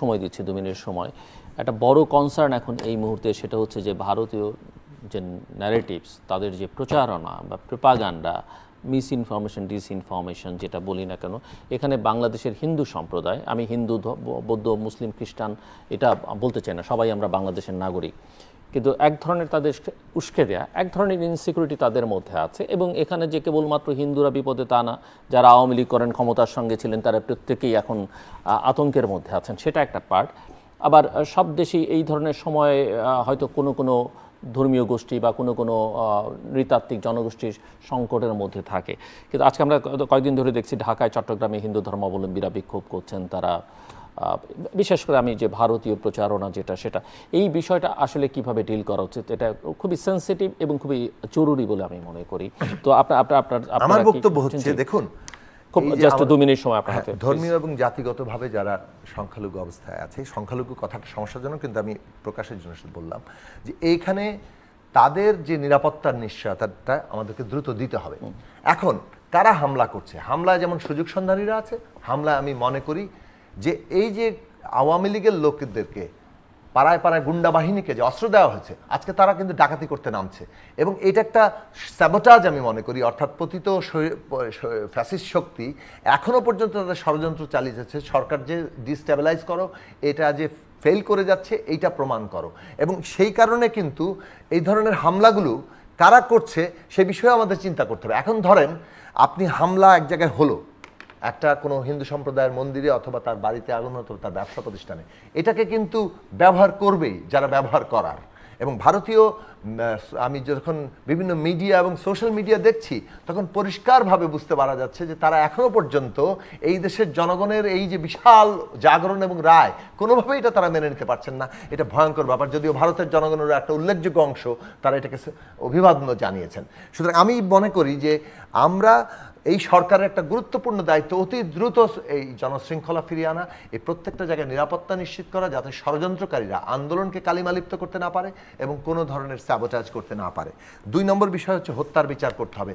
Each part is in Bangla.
সময় দিচ্ছি, দু মিনিটের সময়। একটা বড় কনসার্ন এখন এই মুহূর্তে সেটা হচ্ছে যে ভারতীয় যে ন্যারেটিভস তাদের যে প্রচারণা বা propaganda misinformation disinformation যেটা বলি না কেন, এখানে বাংলাদেশের হিন্দু সম্প্রদায়, আমি হিন্দু বৌদ্ধ, মুসলিম, খ্রিস্টান, এটা বলতে চাই না, সবাই আমরা বাংলাদেশের নাগরিক। কিন্তু এক ধরনের তাদের উস্কে দেয়া, এক ধরনের ইনসিকিউরিটি তাদের মধ্যে আছে এবং এখানে যে কেবলমাত্র হিন্দুরা বিপদে তা না, যারা আওয়ামী লীগ করেন, ক্ষমতার সঙ্গে ছিলেন, তারা প্রত্যেকেই এখন আতঙ্কের মধ্যে আছেন। সেটা একটা পার্ট আবার সব দেশেই এই ধরনের সময় হয়তো কোনো কোনো ধর্মীয় গোষ্ঠী বা কোনো কোনো নৃতাত্ত্বিক জনগোষ্ঠীর সংকটের মধ্যে থাকে। কিন্তু আজকে আমরা কয়েকদিন ধরে দেখছি ঢাকায় চট্টগ্রামে হিন্দু ধর্মাবলম্বীরা বিক্ষোভ করছেন তারা বিশেষ করে আমি যে ভারতীয় প্রচারণা যেটা সেটা। এই বিষয়টা আসলে কীভাবে ডিল করা উচিত এটা খুবই সেন্সিটিভ এবং খুবই জরুরি বলে আমি মনে করি। তো আপনার আপনার আপনার আমার বক্তব্য হচ্ছে দেখুন খুব জাস্ট দু মিনিট সময় আপনার হ্যাঁ, হাতে ধর্মীয় এবং জাতিগতভাবে যারা সংখ্যালঘু অবস্থায় আছে সংখ্যালঘু কথাটা সমস্যাজনক কিন্তু আমি প্রকাশের জন্য বললাম যে এইখানে তাদের যে নিরাপত্তার নিশ্চয়তাটা আমাদেরকে দ্রুত দিতে হবে। এখন কারা হামলা করছে? হামলায় যেমন সুযোগ সন্ধানীরা আছে হামলায় আমি মনে করি যে এই যে আওয়ামী লীগের লোকদেরকে পাড়ায় পাড়ায় গুন্ডা বাহিনীকে যে অস্ত্র দেওয়া হয়েছে, আজকে তারা কিন্তু ডাকাতি করতে নামছে। এবং এটা একটা স্যাবোটাজ আমি মনে করি, অর্থাৎ পতিত ফ্যাসিস্ট শক্তি এখনও পর্যন্ত তাদের ষড়যন্ত্র চালিয়ে যাচ্ছে। সরকার যে ডিস্টেবিলাইজ করো, এটা যে ফেল করে যাচ্ছে, এইটা প্রমাণ করো। এবং সেই কারণে কিন্তু এই ধরনের হামলাগুলো কারা করছে, সে বিষয়ে আমাদের চিন্তা করতে হবে। এখন ধরেন, আপনি হামলা এক জায়গায় হলো একটা কোনো হিন্দু সম্প্রদায়ের মন্দিরে অথবা তার বাড়িতে আগুন অথবা তার ব্যবসা প্রতিষ্ঠানে। এটাকে কিন্তু ব্যবহার করবেই যারা ব্যবহার করার। এবং ভারতীয় আমি যখন বিভিন্ন মিডিয়া এবং সোশ্যাল মিডিয়া দেখছি, তখন পরিষ্কারভাবে বুঝতে পারা যাচ্ছে যে তারা এখনও পর্যন্ত এই দেশের জনগণের এই যে বিশাল জাগরণ এবং রায়, কোনোভাবেই এটা তারা মেনে নিতে পারছেন না। এটা ভয়ঙ্কর ব্যাপার। যদিও ভারতের জনগণের একটা উল্লেখযোগ্য অংশ তারা এটাকে অভিবাদন জানিয়েছেন। সুতরাং আমি মনে করি যে আমরা এই সরকারের একটা গুরুত্বপূর্ণ দায়িত্ব, অতি দ্রুত এই জনশৃঙ্খলা ফিরিয়ে আনা এই প্রত্যেকটা জায়গায় নিরাপত্তা নিশ্চিত করা, যাতে ষড়যন্ত্রকারীরা আন্দোলনকে কালিমালিপ্ত করতে না পারে এবং কোনো ধরনের স্যাবোটাজ করতে না পারে। দুই নম্বর বিষয় হচ্ছে হত্যার বিচার করতে হবে।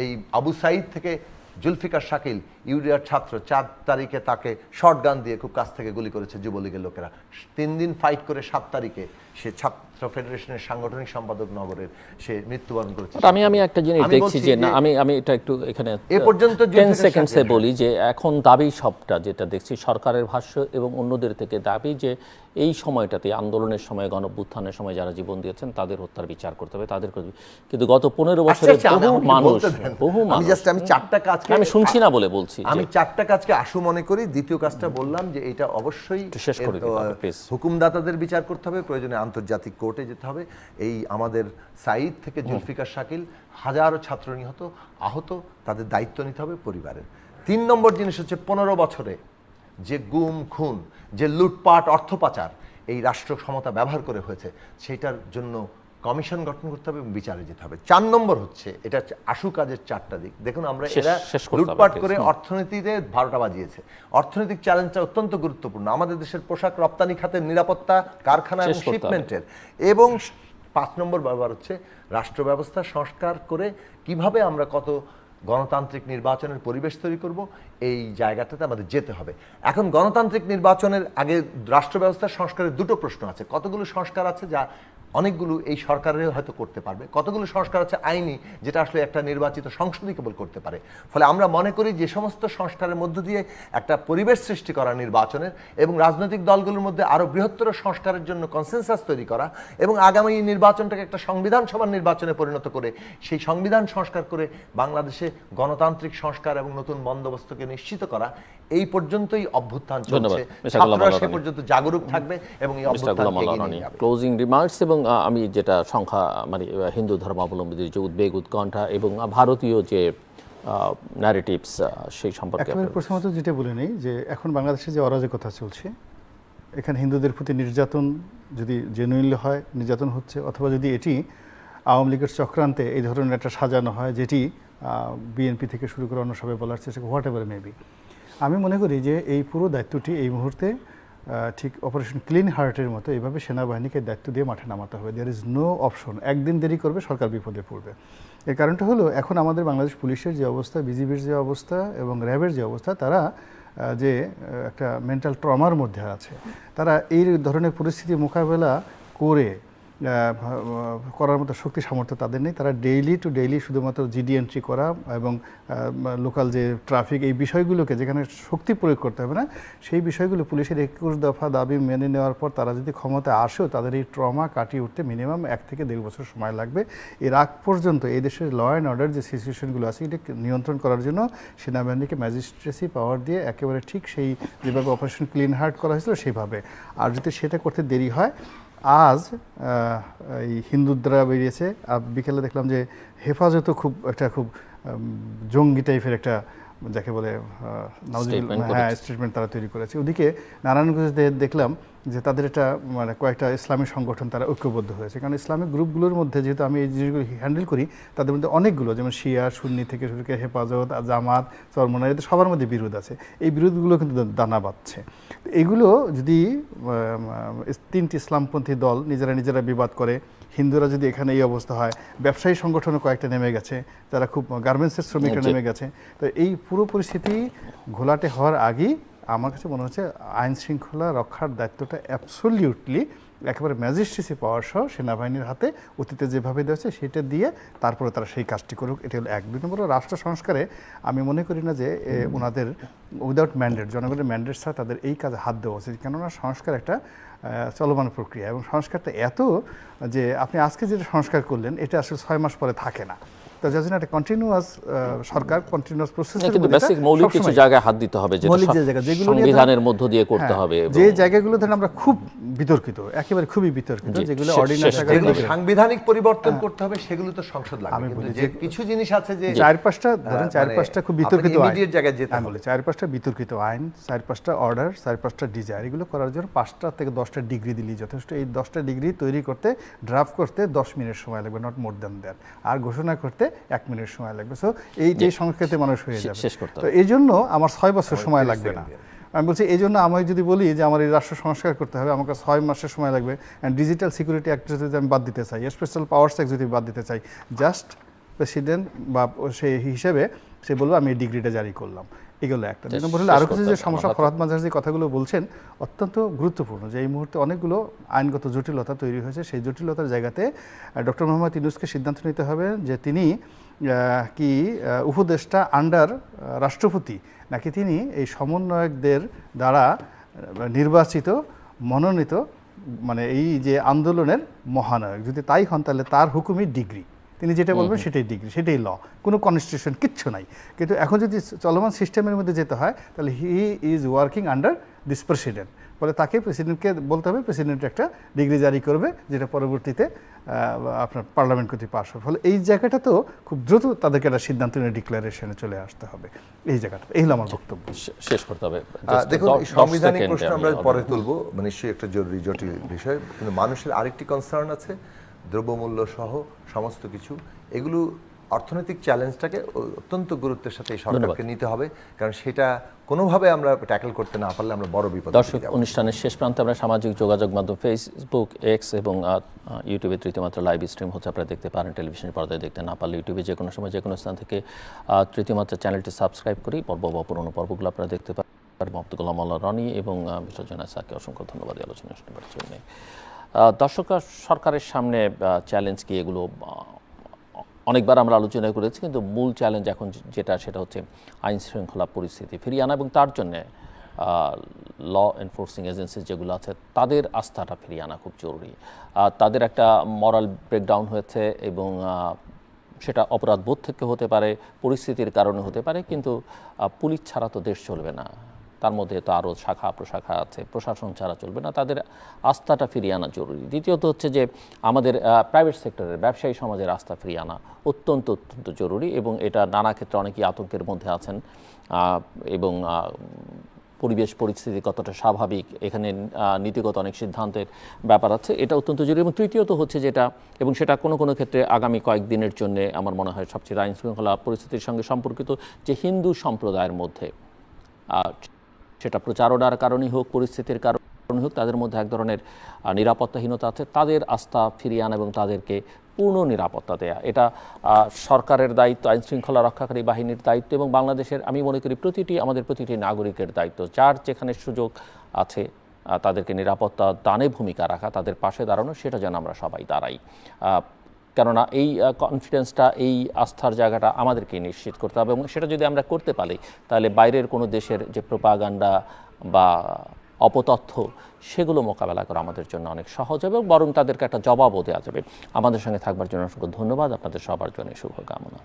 এই আবু সাইদ থেকে জুলফিকার শাকিল, ইউরিয়ার ছাত্র, চার তারিখে তাকে শর্ট গান দিয়ে খুব কাছ থেকে গুলি করেছে যুবলীগের লোকেরা। তিন দিন ফাইট করে সাত তারিখে সে ছাত্র ফেডারেশনের সাংগঠনিক সম্পাদক নগরের সে মৃত্যুবরণ করেছে আমি আমি একটা জিনিস দেখছি যে না আমি আমি এটা একটু এখানে এ পর্যন্ত জুলফিকার সেকেন্ডসে বলি যে এখন দাবি সবটা যেটা দেখছি সরকারের ভাষ্য এবং অন্যদের থেকে দাবি যে এই সময়টাতে আন্দোলনের সময় গণভ্যুত্থানের সময় যারা জীবন দিয়েছেন তাদের হত্যার বিচার করতে হবে তাদের করতে হবে। কিন্তু গত পনেরো আচ্ছা, বছরে আচ্ছা, বহু মানুষ বহু আমি মানুষ জাস্ট আমি চারটা কাজকে আমি শুনছি না বলে বলছি আমি চারটা কাজকে আশু মনে করি দ্বিতীয় কাজটা বললাম যে এটা অবশ্যই শেষ করে। হুকুমদাতাদের বিচার করতে হবে প্রয়োজনে আন্তর্জাতিক কোর্টে যেতে হবে। এই আমাদের সাইদ থেকে জুলফিকার শাকিল হাজারো ছাত্র নিহত আহত তাদের দায়িত্ব নিতে হবে পরিবারের। তিন নম্বর জিনিস হচ্ছে পনেরো বছরে যে গুম খুন যে লুটপাট অর্থ পাচার এই রাষ্ট্র ক্ষমতা ব্যবহার করে হয়েছে সেটার জন্য কমিশন গঠন করতে হবে এবং বিচারে যেতে হবে। চার নম্বর হচ্ছে এটা আশু কাজের চারটা দিক। দেখুন আমরা এরা লুটপাট করে অর্থনীতিতে বারোটা বাজিয়েছে। অর্থনৈতিক চ্যালেঞ্জটা অত্যন্ত গুরুত্বপূর্ণ। আমাদের দেশের পোশাক রপ্তানি খাতের নিরাপত্তা কারখানা এবং শিপমেন্টের এবং পাঁচ নম্বর ব্যবহার হচ্ছে রাষ্ট্র ব্যবস্থা সংস্কার করে কীভাবে আমরা কত গণতান্ত্রিক নির্বাচনের পরিবেশ তৈরি করব এই জায়গাটাতে আমাদের যেতে হবে। এখন গণতান্ত্রিক নির্বাচনের আগে রাষ্ট্র ব্যবস্থার সংস্কারের দুটো প্রশ্ন আছে। কতগুলো সংস্কার আছে যা অনেকগুলো এই সরকারের হয়তো করতে পারবে। কতগুলো সংস্কার আছে আইনি, যেটা আসলে একটা নির্বাচিত সংসদই কেবল করতে পারে। ফলে আমরা মনে করি যে সমস্ত সংস্কারের মধ্য দিয়ে একটা পরিবেশ সৃষ্টি করা নির্বাচনের এবং রাজনৈতিক দলগুলোর মধ্যে আরও বৃহত্তর সংস্কারের জন্য কনসেনসাস তৈরি করা এবং আগামী নির্বাচনটাকে একটা সংবিধান সভার নির্বাচনে পরিণত করে সেই সংবিধান সংস্কার করে বাংলাদেশে গণতান্ত্রিক সংস্কার এবং নতুন বন্দোবস্তকে নিশ্চিত করা এই পর্যন্তই অভ্যুত্থান চলছে। ছাত্ররা সে পর্যন্ত জাগরুক থাকবে এবং এই অভ্যুত্থান ক্লোজিং রিমার্কস এবং আমি যেটা সংখ্যা মানে হিন্দু ধর্মাবলম্বীদের যে উদ্বেগ উৎকণ্ঠা এবং ভারতীয় যে ন্যারেটিভস সেই সম্পর্কে প্রথমত যেটা বলে নেই যে এখন বাংলাদেশে যে অরাজকতা চলছে এখানে হিন্দুদের প্রতি নির্যাতন যদি জেনুইনলি হয় নির্যাতন হচ্ছে অথবা যদি এটি আওয়ামী লীগের চক্রান্তে এই ধরনের একটা সাজানো হয় যেটি বিএনপি থেকে শুরু করে অন্য সবাই বলার চেষ্টা হোয়াট এভার মেবি আমি মনে করি যে এই পুরো দায়িত্বটি এই মুহূর্তে ঠিক অপারেশন ক্লিন হার্টের মতো এইভাবে সেনাবাহিনীকে দায়িত্ব দিয়ে মাঠে নামাতে হবে। দেয়ার ইজ নো অপশন একদিন দেরি করবে, সরকার বিপদে পড়বে। এর কারণটা হলো, এখন আমাদের বাংলাদেশ পুলিশের যে অবস্থা, বিজিবির যে অবস্থা এবং র্যাবের যে অবস্থা, তারা যে, একটা মেন্টাল ট্রমার মধ্যে আছে। তারা এই ধরনের পরিস্থিতি মোকাবেলা করে করার মতো শক্তি সামর্থ্য তাদের নেই। তারা ডেইলি টু ডেইলি শুধুমাত্র জিডি এন্ট্রি করা এবং লোকাল যে ট্রাফিক এই বিষয়গুলোকে যেখানে শক্তি প্রয়োগ করতে হবে না, সেই বিষয়গুলো পুলিশের একুশ দফা দাবি মেনে নেওয়ার পর তারা যদি ক্ষমতায় আসেও তাদের এই ট্রমা কাটিয়ে উঠতে মিনিমাম এক থেকে দেড় বছর সময় লাগবে। এর আগ পর্যন্ত এই দেশের ল অ্যান্ড অর্ডার যে সিচুয়েশনগুলো আছে, এটা নিয়ন্ত্রণ করার জন্য সেনাবাহিনীকে ম্যাজিস্ট্রেসি পাওয়ার দিয়ে একেবারে ঠিক সেই যেভাবে অপারেশন ক্লিন হার্ট করা হয়েছিল সেভাবে। আর যদি সেটা করতে দেরি হয় আজ এই হিন্দুদ্রা বেরিয়েছে। আর বিকেলে দেখলাম যে হেফাজতও খুব একটা খুব জঙ্গি টাইপের একটা যাকে বলে হ্যাঁ স্টেটমেন্ট তারা তৈরি করেছে। ওদিকে নারায়ণগঞ্জে দেখলাম যে তাদের একটা মানে কয়েকটা ইসলামী সংগঠন তারা ঐক্যবদ্ধ হয়েছে। কারণ ইসলামিক গ্রুপগুলোর মধ্যে যেহেতু আমি এই জিনিসগুলো হ্যান্ডেল করি তাদের মধ্যে অনেকগুলো যেমন শিয়া সুন্নি থেকে শুরু করে হেফাজত জামাত চরমনা এদের সবার মধ্যে বিরোধ আছে। এই বিরোধগুলো কিন্তু দানা বাঁধছে। তো এগুলো যদি তিনটি ইসলামপন্থী দল নিজেরা নিজেরা বিবাদ করে হিন্দুরা যদি এখানে এই অবস্থা হয় ব্যবসায়ী সংগঠনও কয়েকটা নেমে গেছে যারা খুব গার্মেন্টসের শ্রমিকরা নেমে গেছে। তো এই পুরো পরিস্থিতি ঘোলাটে হওয়ার আগেই আমার কাছে মনে হচ্ছে আইন শৃঙ্খলা রক্ষার দায়িত্বটা অ্যাবসোলিউটলি একেবারে ম্যাজিস্ট্রেসি পাওয়ার সহ সেনাবাহিনীর হাতে অতীতে যেভাবে দিয়েছে সেটা দিয়ে তারপরে তারা সেই কাজটি করুক। এটা হলো এক। দুই নম্বর রাষ্ট্র সংস্কারে আমি মনে করি না যে ওনাদের উইদাউট ম্যান্ডেট জনগণের ম্যান্ডেট ছাড়া তাদের এই কাজে হাত দেওয়া উচিত। কেননা সংস্কার একটা চলমান প্রক্রিয়া এবং সংস্কারটা এত যে আপনি আজকে যেটা সংস্কার করলেন এটা আসলে ছয় মাস পরে থাকে না। তো যার জন্য একটা কন্টিনিউয়াস সরকার কন্টিনিউয়াস প্রসেস কিন্তু বেসিক মৌলিক কিছু জায়গায় হাত দিতে হবে যেটা মৌলিক যে জায়গা, যেগুলো সংবিধানের মধ্য দিয়ে করতে হ্যাঁ, হবে যে জায়গাগুলো ধরেন আমরা খুব বিতর্কিত একেবারে খুবই বিতর্কিত যেগুলো অর্ডিন্যান্স যেগুলো সাংবিধানিক পরিবর্তন করতে হবে সেগুলো তো সংসদ লাগবে। আমি কিন্তু বলি যে কিছু জিনিস আছে যে চার পাঁচটা ধরেন চার মানে পাঁচটা খুব বিতর্কিত আইন। immediate জায়গায় যেতে আমি হবে। চার পাঁচটা বিতর্কিত আইন চার পাঁচটা অর্ডার চার পাঁচটা ডিজায়ার এগুলো করার জন্য পাঁচটা থেকে দশটা ডিগ্রি দিলেই যথেষ্ট। এই দশটা ডিগ্রি তৈরি করতে ড্রাফট করতে দশ মিনিট সময় লাগবে নট মোর দ্যান দ্যাট আর ঘোষণা করতে এক মিনিট সময় লাগবে। সো এই যে সংস্কৃতি মানুষ হয়ে যাবে। শেষ করতে তো এই জন্য আমার ছয় বছর সময় লাগবে না। আমি বলছি এই জন্য আমি যদি বলি যে আমার এই রাষ্ট্র সংস্কার করতে হবে আমাকে ছয় মাসের সময় লাগবে। অ্যান্ড ডিজিটাল সিকিউরিটি অ্যাক্ট যদি আমি বাদ দিতে চাই স্পেশাল পাওয়ার্স অ্যাক্ট যদি বাদ দিতে চাই জাস্ট প্রেসিডেন্ট বা সেই হিসেবে সে বলব আমি এই ডিগ্রিটা জারি করলাম। এগুলো একটা। দুই নম্বর হলো আরও কিছু যে সমস্যা ফরহাদ মাজার যে কথাগুলো বলছেন অত্যন্ত গুরুত্বপূর্ণ যে এই মুহূর্তে অনেকগুলো আইনগত জটিলতা তৈরি হয়েছে। সেই জটিলতার জায়গাতে ডক্টর মোহাম্মদ ইউনুসকে সিদ্ধান্ত নিতে হবে যে তিনি কি উপদেষ্টা আন্ডার রাষ্ট্রপতি নাকি তিনি এই সমন্বয়কদের দ্বারা নির্বাচিত মনোনীত মানে এই যে আন্দোলনের মহানায়ক যদি তাই হন তাহলে তার হুকুমই ডিগ্রি। তিনি যেটা বলবেন সেটাই ডিগ্রি সেটাই ল কোনো কনস্টিটিউশন কিচ্ছু নাই। কিন্তু এখন যদি চলমান সিস্টেমের মধ্যে যেতে হয় তাহলে he is working under this president ফলে তাকে প্রেসিডেন্টকে বলতে হবে প্রেসিডেন্ট একটা ডিগ্রি জারি করবে যেটা পরবর্তীতে আপনার পার্লামেন্ট কর্তৃক পাশ হবে। ফলে এই জায়গাটা তো খুব দ্রুত তাদেরকে একটা সিদ্ধান্ত নিয়ে ডিক্লারেশনে চলে আসতে হবে। এই জায়গাটা এই হলো আমার বক্তব্য। শেষ করতে হবে। দেখুন সাংবিধানিক প্রশ্ন আমরা পরে তুলবো। মানে নিশ্চয়ই একটা জরুরি জটিল বিষয়। কিন্তু মানুষের আরেকটি কনসার্ন আছে। দ্রব্যমূল্য সহ সমস্ত কিছু এগুলো অর্থনৈতিক চ্যালেঞ্জটাকে অত্যন্ত গুরুত্বের সাথে এই সরকারকে নিতে হবে কারণ সেটা কোনোভাবে আমরা ট্যাকল করতে না পারলে আমরা বড় বিপদ দর্শক অনুষ্ঠানের শেষ প্রান্তে আমরা সামাজিক যোগাযোগ মাধ্যম ফেসবুক এক্স এবং ইউটিউবে তৃতীয় মাত্রা লাইভ স্ট্রিম হচ্ছে আপনারা দেখতে পারেন টেলিভিশনের পর্দায় দেখতে না পারলে ইউটিউবে যে কোনো সময় যে কোনো স্থান থেকে আহ, তৃতীয় মাত্রা চ্যানেলটি সাবস্ক্রাইব করি পর্ব বা পুরনো পর্বগুলো আপনারা দেখতে পারেন। আব্দুল আল্লাহ রনি এবং মিস্টার জোনাস স্যারকে অসংখ্য ধন্যবাদ আলোচনা শুনবার জন্য দর্শকরা সরকারের সামনে চ্যালেঞ্জ কি এগুলো অনেকবার আমরা আলোচনা করেছি, কিন্তু মূল চ্যালেঞ্জ এখন যেটা, সেটা হচ্ছে আইন শৃঙ্খলা পরিস্থিতি ফিরিয়ে আনা এবং তার জন্যে ল এনফোর্সিং এজেন্সি যেগুলো আছে, তাদের আস্থাটা ফিরিয়ে আনা খুব জরুরি। তাদের একটা মরাল ব্রেকডাউন হয়েছে এবং সেটা অপরাধ বোধ থেকে হতে পারে, পরিস্থিতির কারণে হতে পারে, কিন্তু পুলিশ ছাড়া তো দেশ চলবে না। তার মধ্যে তো আরও শাখা প্রশাখা আছে, প্রশাসন ছাড়া চলবে না, তাদের আস্থাটা ফিরিয়ে আনা জরুরি। দ্বিতীয়ত হচ্ছে যে আমাদের প্রাইভেট সেক্টরের ব্যবসায়ী সমাজের আস্থা ফিরিয়ে আনা অত্যন্ত অত্যন্ত জরুরি এবং এটা নানা ক্ষেত্রে অনেকেই আতঙ্কের মধ্যে আছেন এবং পরিবেশ পরিস্থিতি কতটা স্বাভাবিক, এখানে নীতিগত অনেক সিদ্ধান্তের ব্যাপার আছে, এটা অত্যন্ত জরুরি। এবং তৃতীয়ত হচ্ছে যেটা, এবং সেটা কোনো কোনো ক্ষেত্রে আগামী কয়েকদিনের জন্য আমার মনে হয় সবচেয়ে আইন শৃঙ্খলা পরিস্থিতির সঙ্গে সম্পর্কিত, যে হিন্দু সম্প্রদায়ের মধ্যে সেটা প্রচারণার কারণেই হোক, পরিস্থিতির কারণে হোক, তাদের মধ্যে এক ধরনের নিরাপত্তাহীনতা আছে। তাদের আস্থা ফিরিয়ে আনা এবং তাদেরকে পূর্ণ নিরাপত্তা দেয়া। এটা সরকারের দায়িত্ব আইন শৃঙ্খলা রক্ষাকারী বাহিনীর দায়িত্ব এবং বাংলাদেশের, আমি মনে করি প্রতিটি, আমাদের প্রতিটি নাগরিকের দায়িত্ব। যার যেখানে সুযোগ আছে তাদেরকে নিরাপত্তা দানে ভূমিকা রাখা, তাদের পাশে দাঁড়ানো, সেটা যেন আমরা সবাই দাঁড়াই। কেননা এই কনফিডেন্সটা এই আস্থার জায়গাটা আমাদেরকে নিশ্চিত করতে হবে এবং সেটা যদি আমরা করতে পারি, তাহলে বাইরের কোনো দেশের যে প্রোপাগান্ডা বা অপতথ্য, সেগুলো মোকাবেলা করা আমাদের জন্য অনেক সহজ হবে বরং তাদেরকে একটা জবাবও দেওয়া যাবে। আমাদের সঙ্গে থাকবার জন্য অসংখ্য ধন্যবাদ। আপনাদের সবার জন্য শুভকামনা।